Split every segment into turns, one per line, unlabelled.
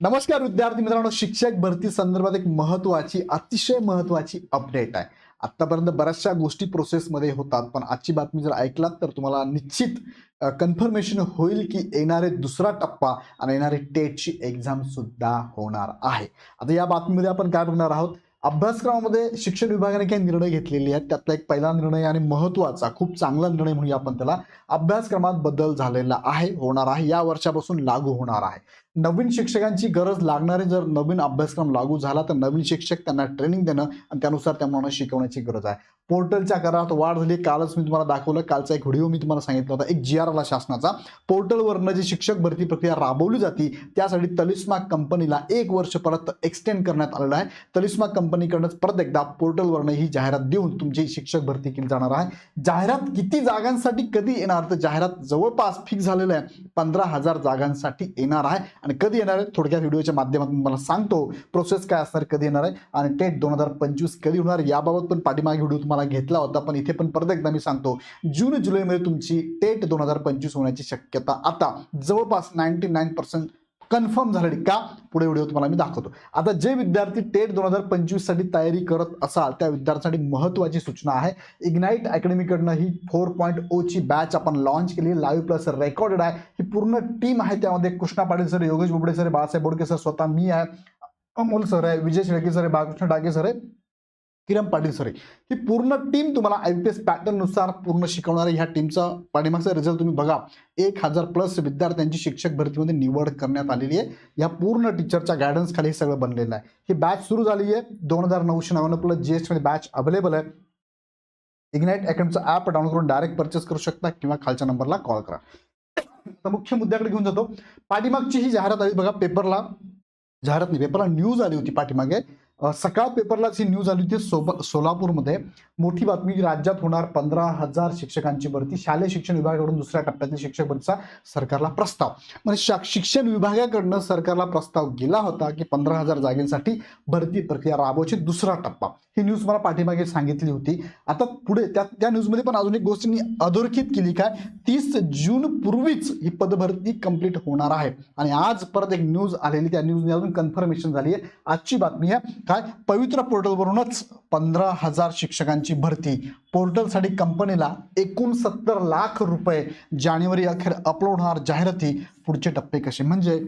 नमस्कार विद्यार्थी मित्रांनो शिक्षक भरती संदर्भात एक महत्वाची अतिशय महत्वाची अपडेट आहे. आतापर्यंत बऱ्याचशा गोष्टी प्रोसेसमध्ये होतात पण आजची बातमी जर ऐकलात तर तुम्हाला निश्चित कन्फर्मेशन होईल की येणारे दुसरा टप्पा आणि येणारी टेटची एक्झाम सुद्धा होणार आहे. आता या बातमीमध्ये आपण काय बघणार आहोत? अभ्यासक्रमामध्ये शिक्षण विभागाने काही निर्णय घेतलेले आहेत. त्यातला एक पहिला निर्णय आणि महत्त्वाचा खूप चांगला निर्णय म्हणूया आपण त्याला अभ्यासक्रमात बदल झालेला आहे होणार आहे. या वर्षापासून लागू होणार आहे. नवीन शिक्षकांची गरज लागणारे जर नवीन अभ्यासक्रम लागू झाला तर नवीन शिक्षक त्यांना ट्रेनिंग देणं आणि त्यानुसार त्या मुलांना शिकवण्याची गरज आहे. पोर्टलच्या करारात वाढ झाली. कालच मी तुम्हाला दाखवलं. कालचा एक व्हिडिओ मी तुम्हाला सांगितला होता. एक जी आर आला शासनाचा. पोर्टलवरनं जी शिक्षक भरती प्रक्रिया राबवली जाते त्यासाठी तलिस्मा कंपनीला एक वर्ष परत एक्सटेंड करण्यात आलेलं आहे. तलिस्मा कंपनीकडनं परत एकदा पोर्टलवरनं ही जाहिरात देऊन तुमची शिक्षक भरती केली जाणार आहे. जाहिरात किती जागांसाठी कधी येणार? तर जाहिरात जवळपास फिक्स झालेलं आहे. पंधरा हजार जागांसाठी येणार आहे. आणि कधी येणार आहे? थोडक्या व्हिडिओच्या माध्यमातून मला सांगतो. प्रोसेस काय असणार? कधी येणार आहे? आणि टेट दोन हजार पंचवीस कधी होणार? याबाबत पण पाठीमागे व्हिडिओ तुम्हाला घेतला होता पण इथे पण परत एकदा मी सांगतो जून जुलैमध्ये तुमची टेट दोन हजार पंचवीस होण्याची शक्यता आता जवळपास नाईन्टी नाईन पर्सेंट कन्फर्म झालेली का? पुढे व्हिडिओ तुम्हाला मी दाखवतो. आता जे विद्यार्थी टेट दोन हजार पंचवीससाठी तयारी करत असाल त्या विद्यार्थ्यांसाठी महत्वाची सूचना आहे. इग्नाईट अकॅडमीकडनं ही फोर पॉईंट ओ ची बॅच आपण लॉन्च केली. लाईव्ह प्लस रेकॉर्डेड आहे. ही पूर्ण टीम आहे त्यामध्ये. Krishna Patil sir Yogesh Bobade sir Balasaheb Bodke sir स्वतः मी आहे. अमोल सर आहे विजय शेळके सर आहे बाळकृष्ण डागे सर आहे. किरण पाटील सॉरी ही पूर्ण टीम तुम्हाला आय पी एस पॅटर्ननुसार पूर्ण शिकवणारे ह्या टीमचा पाठीमागचा रिझल्ट तुम्ही बघा. एक हजार प्लस विद्यार्थ्यांची शिक्षक भरतीमध्ये निवड करण्यात आलेली आहे. या पूर्ण टीचरच्या गायडन्स खाली हे सगळं बनलेलं आहे. ही बॅच सुरू झाली आहे. दोन हजार नऊशे नव्याण्णव plus G S batch available आहे. इग्नाईट अकॅडमीचं ॲप डाउनलोड करून डायरेक्ट परचेस करू शकता किंवा खालच्या नंबरला कॉल करा. तर मुख्य मुद्द्याकडे घेऊन जातो. पाठीमागची ही जाहिरात आली बघा पेपरला जाहिरात नाही पेपरला न्यूज आली होती पाठीमागे. सकाळ पेपरलाच ही न्यूज आली होती सोलापूरमध्ये मोठी बातमी राज्यात होणार पंधरा हजार शिक्षकांची भरती. शालेय शिक्षण विभागाकडून दुसऱ्या टप्प्यातील शिक्षक भरतीचा सरकारला प्रस्ताव. म्हणजे शा- शिक्षण विभागाकडनं सरकारला प्रस्ताव गेला होता की पंधरा हजार जागेसाठी भरती प्रक्रिया राबवायची दुसरा टप्पा. ही न्यूज मला पाठीमागे सांगितली होती. आता पुढे त्या त्या न्यूजमध्ये पण अजून एक गोष्ट मी अधोरेखित केली काय? तीस जून पूर्वीच ही पदभरती कंप्लीट होणार आहे. आणि आज परत एक न्यूज आलेली त्या न्यूजने अजून कन्फर्मेशन झाली आहे. आजची बातमी आहे काय? पवित्र पोर्टलवरूनच पंधरा हजार शिक्षकांची भरती. पोर्टलसाठी कंपनीला एकूण सत्तर लाख रुपये जानेवारी अखेर अपलोड होणार जाहिराती. पुढचे टप्पे कसे? म्हणजे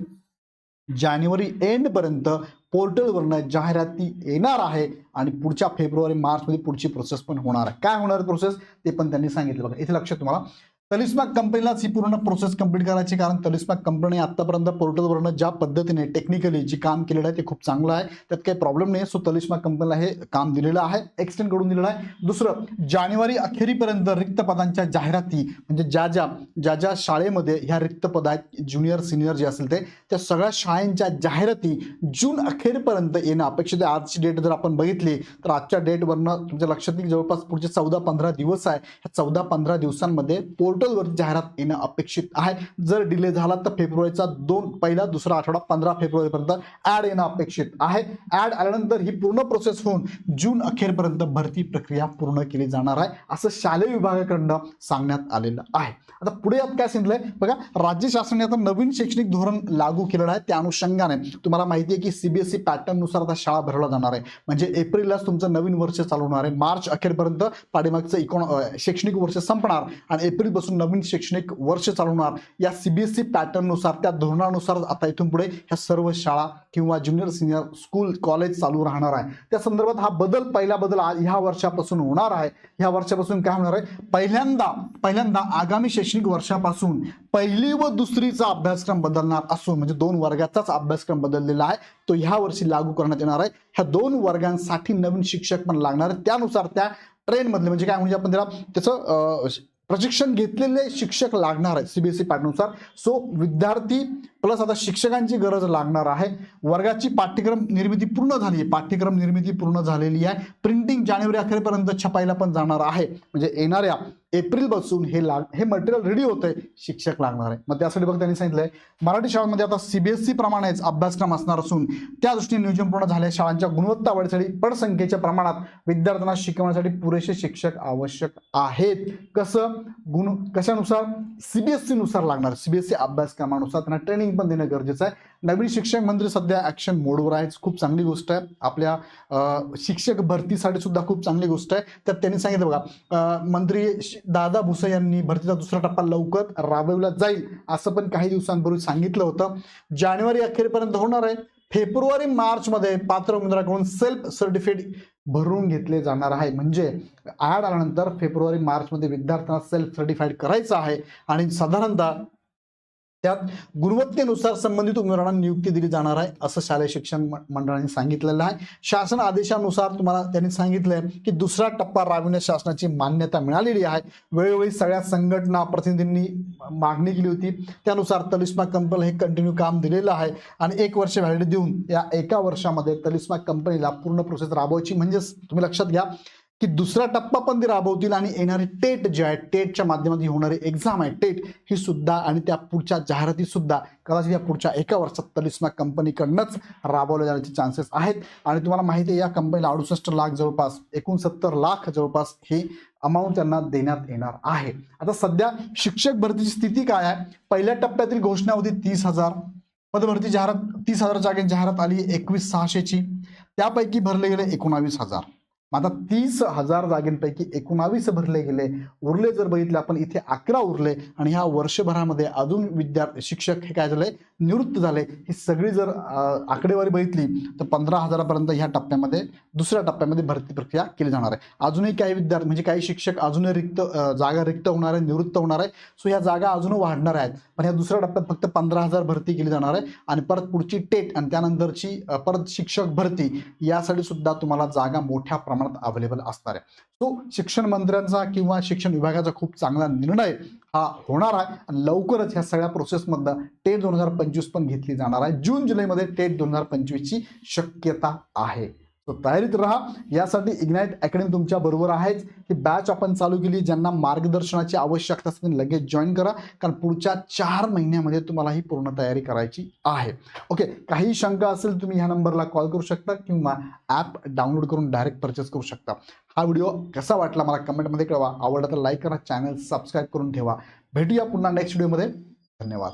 जानेवारी एंडपर्यंत पोर्टलवरनं जाहिराती येणार आहे आणि पुढच्या फेब्रुवारी मार्चमध्ये पुढची प्रोसेस पण होणार आहे. काय होणार प्रोसेस ते पण त्यांनी सांगितलं बघा. इथे लक्षात तुम्हाला. तलिस्मा कंपनीलाच ही पूर्ण प्रोसेस कंप्लीट करायची कारण तलिस्मा कंपनी आतापर्यंत पोर्टलवरनं ज्या पद्धतीने टेक्निकली जे काम केलेलं आहे ते खूप चांगलं आहे. त्यात काही प्रॉब्लेम नाही सो तलिस्मा कंपनीला हे काम दिलेलं आहे एक्सटेंड करून दिलेलं आहे. दुसरं जानेवारी अखेरीपर्यंत रिक्त पदांच्या जाहिराती म्हणजे ज्या ज्या ज्या ज्या शाळेमध्ये ह्या रिक्त पद आहेत ज्युनियर सिनियर जे असेल ते त्या सगळ्या शाळांच्या जाहिराती जून अखेरपर्यंत येणं अपेक्षित आहे. आजची डेट जर आपण बघितली तर आजच्या डेटवरनं तुमच्या लक्षात येईल जवळपास पुढचे चौदा पंधरा दिवस आहे. ह्या चौदा पंधरा दिवसांमध्ये पोर्टलवर जाहिरात येणं अपेक्षित आहे. जर डिले झाला तर फेब्रुवारीचा दोन पहिला दुसरा आठवडा पंधरा फेब्रुवारीपर्यंत ॲड येणं अपेक्षित आहे. ॲड आल्यानंतर ही पूर्ण प्रोसेस होऊन जून अखेरपर्यंत भरती प्रक्रिया पूर्ण केली जाणार आहे असं शालेय विभागाकडनं सांगण्यात आलेलं आहे. आता पुढे यात काय सांगितलंय? बघा राज्य शासनाने आता नवीन शैक्षणिक धोरण लागू केलेलं आहे. त्या अनुषंगाने तुम्हाला माहिती आहे की सीबीएसई पॅटर्ननुसार आता शाळा भरवल्या जाणार आहे. म्हणजे एप्रिललाच तुमचं नवीन वर्ष चालू होणार आहे. मार्च अखेरपर्यंत पाठीमागचं इकोन शैक्षणिक वर्ष संपणार आणि एप्रिल आजपासून नवीन शैक्षणिक वर्ष चालवणार. या सीबीएसई पॅटर्ननुसार त्या धोरणानुसार आता इथून पुढे ह्या सर्व शाळा किंवा ज्युनियर सिनियर स्कूल कॉलेज चालू राहणार आहे. त्या संदर्भात हा बदल पहिला बदल ह्या वर्षापासून होणार आहे. ह्या वर्षापासून काय होणार आहे? पहिल्यांदा पहिल्यांदा आगामी शैक्षणिक वर्षापासून पहिली व दुसरीचा अभ्यासक्रम बदलणार असून म्हणजे दोन वर्गाचाच अभ्यासक्रम बदललेला आहे तो ह्या वर्षी लागू करण्यात येणार आहे. ह्या दोन वर्गांसाठी नवीन शिक्षक पण लागणार आहे. त्यानुसार त्या ट्रेनमधले म्हणजे काय म्हणजे आपण त्याला त्याचं अं, प्रशिक्षण घेतलेले शिक्षक लागणार आहे सीबीएसई पॅटर्ननुसार सो विद्यार्थी प्लस आता शिक्षकांची गरज लागणार आहे. वर्गाची पाठ्यक्रम निर्मिती पूर्ण झाली आहे. पाठ्यक्रम निर्मिती पूर्ण झालेली आहे. प्रिंटिंग जानेवारी अखेरपर्यंत छपायला पण जाणार आहे. म्हणजे येणाऱ्या एप्रिलपासून हे लाग हे मटेरियल रेडी होतंय. शिक्षक लागणार आहे. मग त्यासाठी बघ त्यांनी सांगितलंय मराठी शाळांमध्ये आता सीबीएसई प्रमाणेच अभ्यासक्रम असणार असून त्या दृष्टीने नियोजन पूर्ण झाले शाळांच्या गुणवत्ता वाढीसाठी पटसंख्येच्या प्रमाणात विद्यार्थ्यांना शिकवण्यासाठी पुरेसे शिक्षक आवश्यक आहेत. कसं? गुण कशानुसार? सीबीएसई नुसार लागणार. सीबीएसई अभ्यासक्रमानुसार. त्यांना ट्रेनिंग ट्रेनिंग पण देणं गरजेचं आहे. नवीन शिक्षक मंत्री सध्या ऍक्शन मोडवर आहे. खूप चांगली गोष्ट आहे. आपल्या शिक्षक भरतीसाठी सुद्धा खूप चांगली गोष्ट आहे. त्यात त्यांनी सांगितलं बघा मंत्री दादा भुसे यांनी भरतीचा दुसरा टप्पा लवकर राबवला जाईल असं पण काही दिवसांपूर्वी सांगितलं होतं. जानेवारी अखेरपर्यंत होणार आहे. फेब्रुवारी मार्चमध्ये पात्र उमेदवाराकडून सेल्फ सर्टिफिकेट भरून घेतले जाणार आहे. म्हणजे आड आल्यानंतर फेब्रुवारी मार्च मध्ये विद्यार्थ्यांना सेल्फ सर्टिफाईड करायचं आहे. आणि साधारणतः त्यात गुणवत्तेनुसार संबंधित उमेदवारांना नियुक्ती दिली जाणार आहे असं शालेय शिक्षण मंडळाने सांगितलेलं आहे. शासन आदेशानुसार तुम्हाला त्यांनी सांगितलंय की दुसरा टप्पा राबविण्यास शासनाची मान्यता मिळालेली आहे. वेळोवेळी सगळ्या संघटना प्रतिनिधींनी मागणी केली होती. त्यानुसार तलिस्मा कंपनीला हे कंटिन्यू काम दिलेलं आहे आणि एक वर्ष व्हॅलिडी देऊन या एका वर्षामध्ये तलिस्मा कंपनीला पूर्ण प्रोसेस राबवायची. म्हणजेच तुम्ही लक्षात घ्या की दुसरा टप्पा पण ते राबवतील आणि येणारी टेट जे आहे टेटच्या माध्यमातून होणारी एक्झाम आहे टेट ही सुद्धा आणि त्या पुढच्या जाहिराती सुद्धा कदाचित या पुढच्या एका वर्षात तलिस्मा कंपनीकडनंच राबवल्या जाण्याचे चान्सेस आहेत. आणि तुम्हाला माहिती आहे या कंपनीला अडुसष्ट लाख जवळपास एकोणसत्तर लाख जवळपास हे अमाऊंट त्यांना देण्यात येणार आहे. आता सध्या शिक्षक भरतीची स्थिती काय आहे? पहिल्या टप्प्यातील घोषणा होती तीस हजार. पदभरती जाहिरात तीस हजार जागे जाहिरात आली एकवीस सहाशेची. त्यापैकी भरले गेले एकोणावीस हजार. आता तीस हजार जागेंपैकी एकोणावीस भरले गेले. उरले जर बघितले आपण इथे अकरा उरले आणि ह्या वर्षभरामध्ये अजून विद्यार्थी शिक्षक हे काय झाले? निवृत्त झाले. ही सगळी जर आकडेवारी बघितली तर पंधरा हजारापर्यंत ह्या टप्प्यामध्ये दुसऱ्या टप्प्यामध्ये भरती प्रक्रिया केली जाणार आहे. अजूनही काही विद्यार्थी म्हणजे काही शिक्षक अजूनही रिक्त जागा रिक्त होणार आहे निवृत्त होणार आहे. सो ह्या जागा अजून वाढणार आहेत. पण ह्या दुसऱ्या टप्प्यात फक्त पंधरा हजार भरती केली जाणार आहे. आणि परत पुढची टेट आणि त्यानंतरची परत शिक्षक भरती यासाठी सुद्धा तुम्हाला जागा मोठ्या प्रमाणात अवेलेबल असणार आहे. तो शिक्षण मंत्र्यांचा किंवा शिक्षण विभागाचा खूप चांगला निर्णय हा होणार आहे. आणि लवकरच ह्या सगळ्या प्रोसेसमधनं टेट दोन हजार पंचवीस पण घेतली जाणार आहे. जून जुलैमध्ये टेट दोन हजार पंचवीसची शक्यता आहे. तयारीत राहा. यासाठी इग्नाइट अकॅडमी तुमच्या बरोबर आहेच. ही बॅच आपण चालू केली. ज्यांना मार्गदर्शनाची आवश्यकता असते लगेच जॉईन करा. कारण पुढच्या चार महिन्यामध्ये तुम्हाला ही पूर्ण तयारी करायची आहे. ओके काही शंका असेल तुम्ही ह्या नंबरला कॉल करू शकता किंवा ॲप डाउनलोड करून डायरेक्ट परचेस करू शकता. हा व्हिडिओ कसा वाटला मला कमेंटमध्ये कळवा. आवडला तर लाईक करा. चॅनल सबस्क्राईब करून ठेवा. भेटूया पुन्हा नेक्स्ट व्हिडिओमध्ये धन्यवाद.